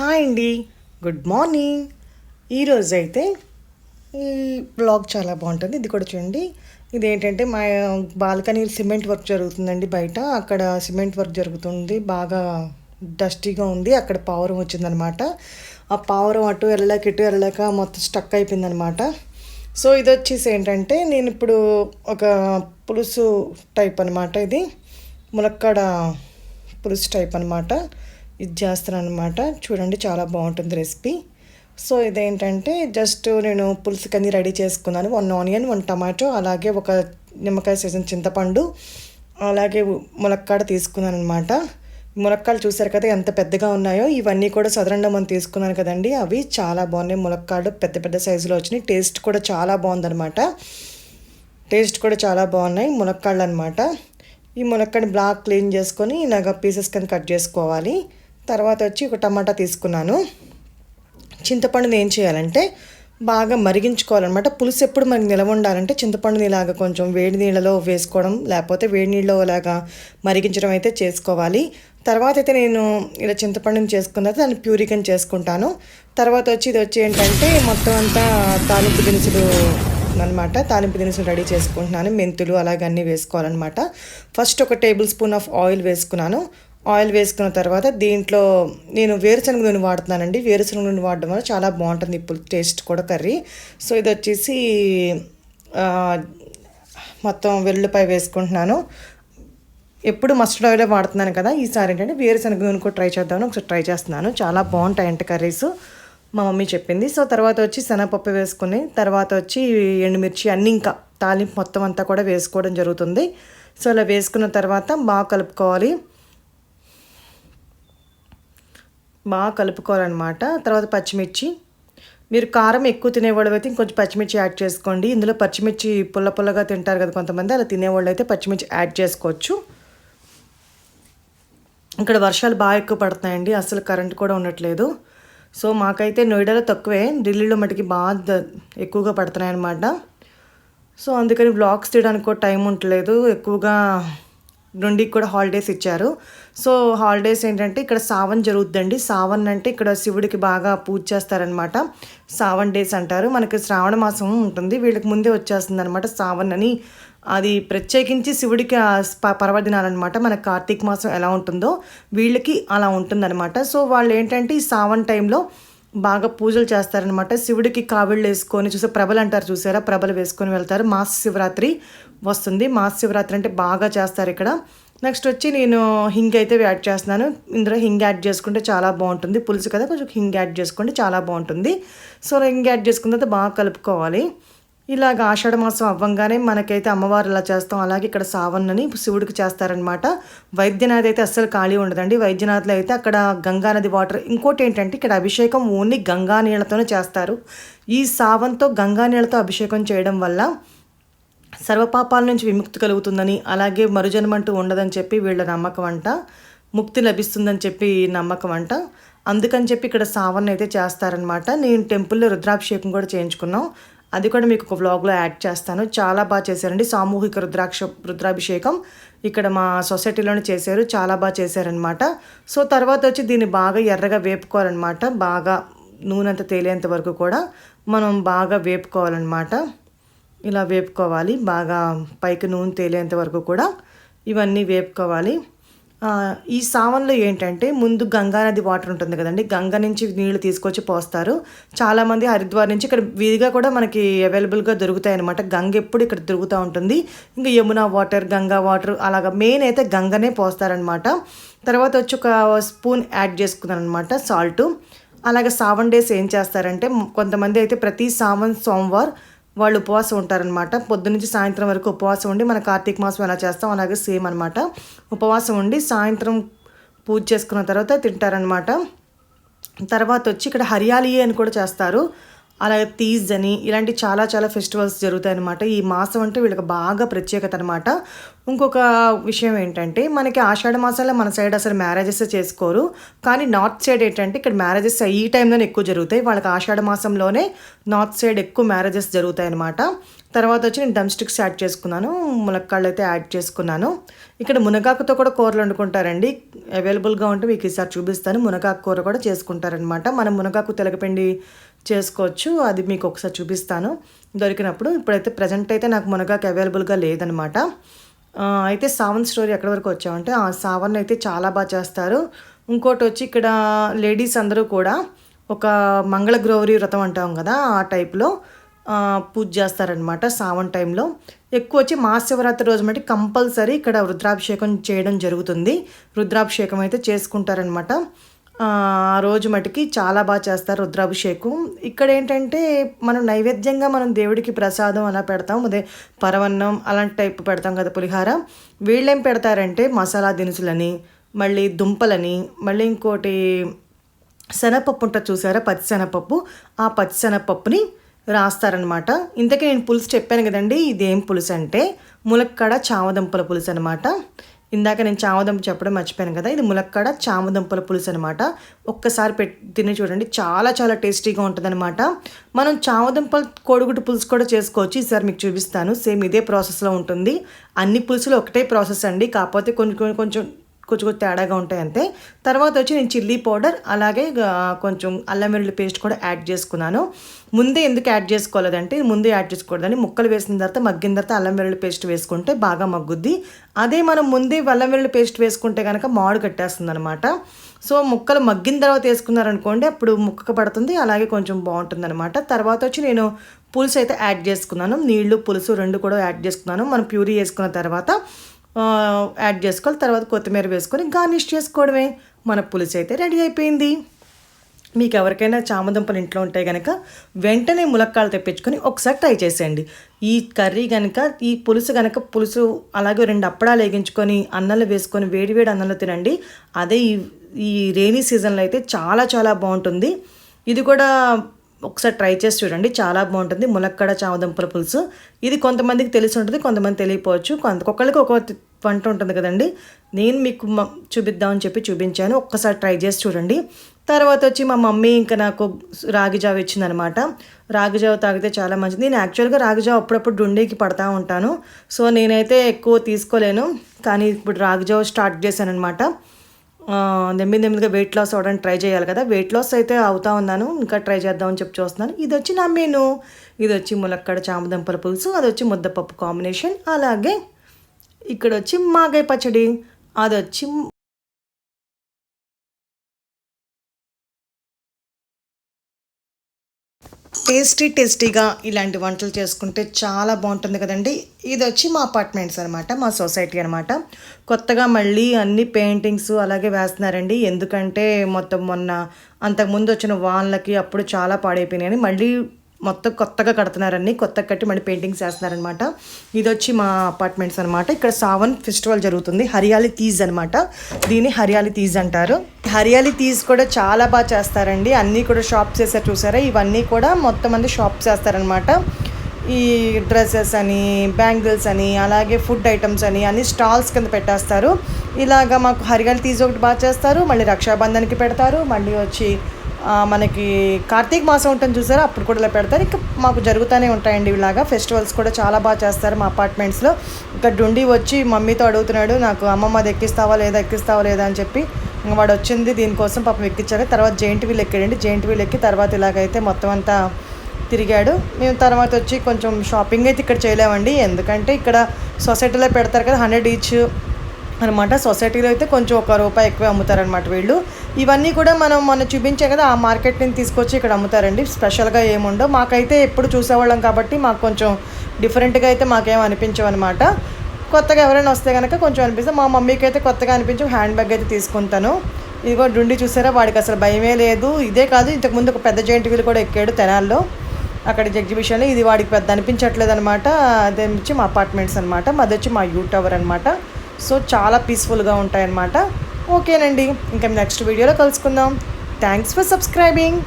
Hi అండి good morning ఈరోజు అయితే ఈ బ్లాగ్ చాలా బాగుంటుంది. ఇది కూడా చూడండి. ఇది ఏంటంటే మా బాల్కనీ సిమెంట్ వర్క్ జరుగుతుందండి బయట. అక్కడ సిమెంట్ వర్క్ జరుగుతుంది. బాగా డస్టీగా ఉంది. అక్కడ పావురం వచ్చిందనమాట. ఆ పావురం అటు వెళ్ళలేక ఇటు వెళ్ళలేక మొత్తం స్టక్ అయిపోయిందనమాట. సో ఇది వచ్చేసి ఏంటంటే నేను ఇప్పుడు ఒక పులుసు టైప్ అనమాట ఇది. ములక్కడ పులుసు టైప్ అనమాట. ఇది చేస్తాను అనమాట చూడండి చాలా బాగుంటుంది రెసిపీ. సో ఇదేంటంటే జస్ట్ నేను పులుసుకని రెడీ చేసుకున్నాను. వన్ ఆనియన్ వన్ టమాటో అలాగే ఒక నిమ్మకాయ సీజన్ చింతపండు అలాగే ములక్కాడ తీసుకున్నాను అనమాట ములక్కాడలు చూసారు కదా ఎంత పెద్దగా ఉన్నాయో. ఇవన్నీ కూడా సదరంగా మనం తీసుకున్నాను కదండి. అవి చాలా బాగున్నాయి. ములక్కాడు పెద్ద పెద్ద సైజులో వచ్చినాయి. టేస్ట్ కూడా చాలా బాగుందనమాట టేస్ట్ కూడా చాలా బాగున్నాయి. ములక్కాడలు అనమాట ఈ ములక్కాడ బ్లాక్ క్లీన్ చేసుకొని ఇలాగ పీసెస్ కింద కట్ చేసుకోవాలి. తర్వాత వచ్చి ఒక టమాటా తీసుకున్నాను. చింతపండుని ఏం చేయాలంటే బాగా మరిగించుకోవాలన్నమాట. పులుసు ఎప్పుడు మనకి నిలవ ఉండాలంటే చింతపండుని ఇలాగ కొంచెం వేడి నీళ్ళలో వేసుకోవడం లేకపోతే వేడి నీళ్ళలో ఇలాగా మరిగించడం అయితే చేసుకోవాలి. తర్వాత అయితే నేను ఇలా చింతపండుని చేసుకున్న తర్వాత దాన్ని ప్యూరికన్ చేసుకుంటాను. తర్వాత వచ్చి ఇది వచ్చి ఏంటంటే మొత్తం అంతా తాలింపు దినుసులు అనమాట తాలింపు దినుసులు రెడీ చేసుకుంటున్నాను. మెంతులు అలాగే అన్నీ వేసుకోవాలన్నమాట. ఫస్ట్ ఒక టేబుల్ స్పూన్ ఆఫ్ ఆయిల్ వేసుకున్నాను. ఆయిల్ వేసుకున్న తర్వాత దీంట్లో నేను వేరుశనగ నూనె వాడుతున్నానండి. వేరుశనగ నూనె వాడడం వల్ల చాలా బాగుంటుంది ఇప్పుడు టేస్ట్ కూడా కర్రీ. సో ఇది వచ్చేసి మొత్తం వెల్లుల్లిపాయ వేసుకుంటున్నాను. ఎప్పుడు మస్టర్డ్ ఆయిలే వాడుతున్నాను కదా ఈసారి ఏంటంటే వేరుశనగ నూనె కూడా ట్రై చేద్దామని ఒకసారి ట్రై చేస్తున్నాను. చాలా బాగుంటాయంట కర్రీస్ మా మమ్మీ చెప్పింది. సో తర్వాత వచ్చి శనగపప్పు వేసుకుని తర్వాత వచ్చి ఎండుమిర్చి అన్నీ ఇంకా తాలింపు మొత్తం అంతా కూడా వేసుకోవడం జరుగుతుంది. సో అలా వేసుకున్న తర్వాత బాగా కలుపుకోవాలి. బాగా కలుపుకోవాలన్నమాట. తర్వాత పచ్చిమిర్చి. మీరు కారం ఎక్కువ తినేవాళ్ళు అయితే ఇంకొంచెం పచ్చిమిర్చి యాడ్ చేసుకోండి. ఇందులో పచ్చిమిర్చి పుల్ల పుల్లగా తింటారు కదా కొంతమంది అలా తినేవాళ్ళు అయితే పచ్చిమిర్చి యాడ్ చేసుకోవచ్చు. ఇక్కడ వర్షాలు బాగా ఎక్కువ పడుతున్నాయండి. అసలు కరెంట్ కూడా ఉండట్లేదు. సో మాకైతే నోయిడాలో తక్కువే. ఢిల్లీలో మటుకి బాగా ఎక్కువగా పడుతున్నాయి అన్నమాట సో అందుకని బ్లాగ్స్ తీయడానికి కూడా టైం ఉండలేదు ఎక్కువగా నుండి కూడా హాలిడేస్ ఇచ్చారు. సో హాలిడేస్ ఏంటంటే ఇక్కడ సావన్ జరుగుద్దండి. సావన్ అంటే ఇక్కడ శివుడికి బాగా పూజ చేస్తారనమాట సావన్ డేస్ అంటారు. మనకి శ్రావణ మాసం ఉంటుంది. వీళ్ళకి ముందే వచ్చేస్తుంది అనమాట సావన్ అని. అది ప్రత్యేకించి శివుడికి పర్వదినాలన్నమాట. మన కార్తీక మాసం ఎలా ఉంటుందో వీళ్ళకి అలా ఉంటుందన్నమాట. సో వాళ్ళు ఏంటంటే ఈ సావన్ టైంలో బాగా పూజలు చేస్తారనమాట శివుడికి కావిళ్ళు వేసుకొని చూసే ప్రభలు అంటారు చూసారా? ప్రభలు వేసుకొని వెళ్తారు. మాస శివరాత్రి వస్తుంది. మాస శివరాత్రి అంటే బాగా చేస్తారు ఇక్కడ. నెక్స్ట్ వచ్చి నేను హింగ్ అయితే యాడ్ చేస్తున్నాను. ఇందులో హింగ్ యాడ్ చేసుకుంటే చాలా బాగుంటుంది. పులుసు కదా కొంచెం హింగ్ యాడ్ చేసుకుంటే చాలా బాగుంటుంది. సో హింగ్ యాడ్ చేసుకున్న తర్వాత బాగా కలుపుకోవాలి. ఇలాగ ఆషాఢ మాసం అవ్వంగానే మనకైతే అమ్మవారు ఇలా చేస్తాం. అలాగే ఇక్కడ సావన్నని శివుడికి చేస్తారనమాట వైద్యనాథ్ అయితే అస్సలు ఖాళీ ఉండదండి. వైద్యనాథ్లో అయితే అక్కడ గంగానది వాటర్. ఇంకోటి ఏంటంటే ఇక్కడ అభిషేకం ఓన్లీ గంగా నీళ్ళతోనే చేస్తారు. ఈ సావంతో గంగా నీళ్ళతో అభిషేకం చేయడం వల్ల సర్వపాపాల నుంచి విముక్తి కలుగుతుందని అలాగే మరుజన్మంటూ ఉండదని చెప్పి వీళ్ళ నమ్మకం అంట. ముక్తి లభిస్తుందని చెప్పి నమ్మకం అంట. అందుకని చెప్పి ఇక్కడ సావన్ అయితే చేస్తారనమాట నేను టెంపుల్లో రుద్రాభిషేకం కూడా చేయించుకున్నాం. అది కూడా మీకు ఒక వ్లాగ్లో యాడ్ చేస్తాను. చాలా బాగా చేశారండి. సామూహిక రుద్రాక్ష రుద్రాభిషేకం ఇక్కడ మా సొసైటీలోనే చేశారు. చాలా బాగా చేశారనమాట సో తర్వాత వచ్చి దీన్ని బాగా ఎర్రగా వేపుకోవాలన్నమాట. బాగా నూనె అంత తేలేంత వరకు కూడా మనం బాగా వేపుకోవాలన్నమాట. ఇలా వేపుకోవాలి. బాగా పైకి నూనె తేలేంత వరకు కూడా ఇవన్నీ వేపుకోవాలి. ఈ సావన్లో ఏంటంటే ముందు గంగానది వాటర్ ఉంటుంది కదండి. గంగ నుంచి నీళ్ళు తీసుకొచ్చి పోస్తారు. చాలామంది హరిద్వార్ నుంచి ఇక్కడ విధిగా కూడా మనకి అవైలబుల్గా దొరుకుతాయి అనమాట గంగ ఎప్పుడు ఇక్కడ దొరుకుతూ ఉంటుంది. ఇంకా యమున వాటర్ గంగా వాటర్ అలాగా మెయిన్ అయితే గంగనే పోస్తారనమాట తర్వాత వచ్చి ఒక స్పూన్ యాడ్ చేసుకున్నాను అనమాట సాల్ట్. అలాగే సావన్ డేస్ ఏం చేస్తారంటే కొంతమంది అయితే ప్రతి సావన్ సోమవారం వాళ్ళు ఉపవాసం ఉంటారనమాట పొద్దునుంచి సాయంత్రం వరకు ఉపవాసం ఉండి మన కార్తీక మాసం ఎలా చేస్తాం అలాగే సేమ్ అనమాట ఉపవాసం ఉండి సాయంత్రం పూజ చేసుకున్న తర్వాత తింటారనమాట తర్వాత వచ్చి ఇక్కడ హరియాలి అని కూడా చేస్తారు. అలాగే తీజ్ అని ఇలాంటి చాలా చాలా ఫెస్టివల్స్ జరుగుతాయి అనమాట ఈ మాసం అంటే వీళ్ళకి బాగా ప్రత్యేకత అనమాట ఇంకొక విషయం ఏంటంటే మనకి ఆషాఢ మాసంలో మన సైడ్ అసలు మ్యారేజెస్ చేసుకోరు. కానీ నార్త్ సైడ్ ఏంటంటే ఇక్కడ మ్యారేజెస్ ఈ టైంలోనే ఎక్కువ జరుగుతాయి. వాళ్ళకి ఆషాఢ మాసంలోనే నార్త్ సైడ్ ఎక్కువ మ్యారేజెస్ జరుగుతాయి అనమాట తర్వాత వచ్చి నేను డమ్ స్టిక్స్ యాడ్ చేసుకున్నాను మునక్కాళ్ళు అయితే యాడ్ చేసుకున్నాను. ఇక్కడ మునగాకుతో కూడా కూరలు వండుకుంటారండి. అవైలబుల్గా ఉంటే మీకు ఈసారి చూపిస్తాను. మునగాకు కూర కూడా చేసుకుంటారనమాట మనం మునగాకు తెలగపిండి చేసుకోవచ్చు. అది మీకు ఒకసారి చూపిస్తాను. దొరికినప్పుడు ఇప్పుడైతే ప్రజెంట్ అయితే నాకు మునగాకు అవైలబుల్గా లేదనమాట అయితే సావన్ స్టోరీ ఎక్కడి వరకు వచ్చామంటే ఆ సావన్ అయితే చాలా బాగా చేస్తారు. ఇంకోటి వచ్చి ఇక్కడ లేడీస్ అందరూ కూడా ఒక మంగళ గ్రోవరి వ్రతం అంటాం కదా ఆ టైప్లో. పూజ చేస్తారనమాట సావన్ టైంలో. ఎక్కువ వచ్చి మహాశివరాత్రి రోజు మట్టి కంపల్సరీ ఇక్కడ రుద్రాభిషేకం చేయడం జరుగుతుంది. రుద్రాభిషేకం అయితే చేసుకుంటారనమాట ఆ రోజు మటుకి చాలా బాగా చేస్తారు రుద్రాభిషేకం. ఇక్కడ ఏంటంటే మనం నైవేద్యంగా మనం దేవుడికి ప్రసాదం అలా పెడతాం. అదే పరవన్నం అలాంటి టైప్ పెడతాం కదా పులిహార. వీళ్ళేం పెడతారంటే మసాలా దినుసులని మళ్ళీ దుంపలని మళ్ళీ ఇంకోటి శనగపప్పు ఉంటుంది చూసారా? పచ్చిశనగపప్పు ఆ పచ్చిశనగపప్పుని రాస్తారనమాట ఇంతకీ నేను పులుసు చెప్పాను కదండి ఇదేం పులుసు అంటే ములక్కాడ చామదుంపల పులుసు అనమాట ఇందాక నేను చామదంప చెప్పడం మర్చిపోయాను కదా ఇది ములక్కాడ చామదుంపల పులుసు అనమాట ఒక్కసారి పెట్టి తిని చూడండి చాలా చాలా టేస్టీగా ఉంటుందన్నమాట. మనం చామదంపల కోడిగుడ్డు పులుసు కూడా చేసుకోవచ్చు. ఈసారి మీకు చూపిస్తాను. సేమ్ ఇదే ప్రాసెస్లో ఉంటుంది. అన్ని పులుసులు ఒకటే ప్రాసెస్ అండి. కాకపోతే కొంచెం కొంచెం కొంచెం కొంచెం తేడాగా ఉంటాయి అంతే. తర్వాత వచ్చి నేను చిల్లీ పౌడర్ అలాగే కొంచెం అల్లం వెల్లుల్లి పేస్ట్ కూడా యాడ్ చేసుకున్నాను. ముందే ఎందుకు యాడ్ చేసుకోలేదంటే ముందు ముందే యాడ్ చేసుకోకూడదని ముక్కలు వేసిన తర్వాత మగ్గిన తర్వాత అల్లం వెల్లుల్లి పేస్ట్ వేసుకుంటే బాగా మగ్గుద్ది. అదే మనం ముందే అల్లం వెల్లుల్లి పేస్ట్ వేసుకుంటే కనుక మాడు కట్టేస్తుంది అనమాట సో ముక్కలు మగ్గిన తర్వాత వేసుకున్నారనుకోండి అప్పుడు ముక్కకు పడుతుంది అలాగే కొంచెం బాగుంటుంది అనమాట తర్వాత వచ్చి నేను పులుసు అయితే యాడ్ చేసుకున్నాను. నీళ్ళు పులుసు రెండు కూడా యాడ్ చేసుకున్నాను. మనం ప్యూరీ వేసుకున్న తర్వాత యాడ్ చేసుకోవాలి తర్వాత కొత్తిమీర వేసుకొని గార్నిష్ చేసుకోవడమే. మన పులుసు అయితే రెడీ అయిపోయింది. మీకు ఎవరికైనా చామదుంపలు ఇంట్లో ఉంటే కనుక వెంటనే ములక్కాలు తెప్పించుకొని ఒకసారి ట్రై చేసేయండి. ఈ కర్రీ కనుక ఈ పులుసు కనుక పులుసు అలాగే రెండు అప్పడాలు వేగించుకొని అన్నంలో వేసుకొని వేడివేడి అన్నంలో తినండి. అదే ఈ ఈ రైనీ సీజన్లో అయితే చాలా చాలా బాగుంటుంది. ఇది కూడా ఒకసారి ట్రై చేసి చూడండి. చాలా బాగుంటుంది. ములక్కడ చామదుంపల పులుసు. ఇది కొంతమందికి తెలిసి ఉంటుంది కొంతమంది తెలియపోవచ్చు కొంత ఒక్కళ్ళకి ఒక్కొక్క వంట ఉంటుంది కదండి. నేను మీకు మ- చూపిద్దామని చెప్పి చూపించాను. ఒక్కసారి ట్రై చేసి చూడండి. తర్వాత వచ్చి మా మమ్మీ ఇంకా నాకు రాగిజావ ఇచ్చిందనమాట. రాగి జావ తాగితే చాలా మంచిది. నేను యాక్చువల్గా రాగి జావ అప్పుడప్పుడు డుండీకి పడతా ఉంటాను. సో నేనైతే ఎక్కువ తీసుకోలేను. కానీ ఇప్పుడు రాగిజావ స్టార్ట్ చేశాను అనమాట నెమ్మది నెమ్మదిగా వెయిట్ లాస్ అవ్వడానికి ట్రై చేయాలి కదా. వెయిట్ లాస్ అయితే అవుతా ఉన్నాను ఇంకా ట్రై చేద్దామని చెప్పి చూస్తున్నాను. ఇది వచ్చి నా మెను ఇది వచ్చి ములక్కడ చామదంపల పులుసు అది వచ్చి ముద్దపప్పు కాంబినేషన్ అలాగే ఇక్కడ వచ్చి మాగాయ పచ్చడి అది వచ్చి టేస్టీ టేస్టీగా ఇలాంటి వంటలు చేసుకుంటే చాలా బాగుంటుంది కదండి. ఇది వచ్చి మా అపార్ట్మెంట్స్ అనమాట మా సొసైటీ అనమాట కొత్తగా మళ్ళీ అన్ని పెయింటింగ్స్ అలాగే వేస్తున్నారండి. ఎందుకంటే మొత్తం మొన్న అంతకుముందు వచ్చిన వాన్లకి అప్పుడు చాలా పాడైపోయినాయని మళ్ళీ మొత్తం కొత్తగా కడుతున్నారని కొత్తగా కట్టి మళ్ళీ పెయింటింగ్స్ వేస్తున్నారనమాట ఇది వచ్చి మా అపార్ట్మెంట్స్ అనమాట ఇక్కడ సావన్ ఫెస్టివల్ జరుగుతుంది. హరియాలి తీజ్ అనమాట దీన్ని హరియాలి తీజ్ అంటారు. హరియాలి తీజ్ కూడా చాలా బాగా చేస్తారండి. అన్నీ కూడా షాప్స్ చేసారు చూసారా? ఇవన్నీ కూడా మొత్తం మంది షాప్స్ చేస్తారనమాట. ఈ డ్రెస్సెస్ అని బ్యాంగిల్స్ అని అలాగే ఫుడ్ ఐటమ్స్ అని అన్ని స్టాల్స్ కింద పెట్టేస్తారు. ఇలాగా మాకు హరియాలి తీజ్ ఒకటి బాగా చేస్తారు. మళ్ళీ రక్షాబంధన్కి పెడతారు. మళ్ళీ వచ్చి మనకి కార్తీక మాసం ఉంటుంది చూసారా? అప్పుడు కూడా ఇలా పెడతారు. ఇంకా మాకు జరుగుతూనే ఉంటాయండి ఇలాగా. ఫెస్టివల్స్ కూడా చాలా బాగా చేస్తారు మా అపార్ట్మెంట్స్లో ఇంకా డుండి వచ్చి మమ్మీతో అడుగుతున్నాడు నాకు అమ్మమ్మ అది ఎక్కిస్తావా లేదా ఎక్కిస్తావా లేదా? అని చెప్పి. వాడు వచ్చింది దీనికోసం పాపం ఎక్కించాక తర్వాత జెయింట్ వీల్ ఎక్కాడండి. జెయింట్ వీల్ ఎక్కి తర్వాత ఇలాగైతే మొత్తం అంతా తిరిగాడు. మేము తర్వాత వచ్చి కొంచెం షాపింగ్ అయితే ఇక్కడ చేయలేమండి. ఎందుకంటే ఇక్కడ సొసైటీలో పెడతారు కదా హండ్రెడ్ ఈచ్ అనమాట సొసైటీలో అయితే కొంచెం ఒక రూపాయి ఎక్కువ అమ్ముతారనమాట వీళ్ళు. ఇవన్నీ కూడా మనం మొన్న చూపించాం కదా ఆ మార్కెట్ నుంచి తీసుకొచ్చి ఇక్కడ అమ్ముతారండి. స్పెషల్గా ఏముండవు మాకైతే ఎప్పుడు చూసేవాళ్ళం కాబట్టి మాకు కొంచెం డిఫరెంట్గా అయితే మాకేం అనిపించవన్నమాట. కొత్తగా ఎవరైనా వస్తే కనుక కొంచెం అనిపిస్తే మా మమ్మీకి అయితే కొత్తగా అనిపించి హ్యాండ్ బ్యాగ్ అయితే తీసుకుంటాను. ఇదిగో డుండి చూసారా వాడికి అసలు భయమే లేదు. ఇదే కాదు ఇంతకుముందు ఒక పెద్ద జైంట్ వీల్ కూడా ఎక్కాడు తెనాల్లో. అక్కడ ఎగ్జిబిషన్లో ఇది వాడికి పెద్ద అనిపించట్లేదు అనమాట అదే వచ్చి మా అపార్ట్మెంట్స్ అనమాట మాది వచ్చి మా యూ టవర్ అనమాట సో చాలా పీస్ఫుల్గా ఉంటాయన్నమాట. ఓకేనండి ఇంకా నెక్స్ట్ వీడియోలో కలుసుకుందాం. Thanks for subscribing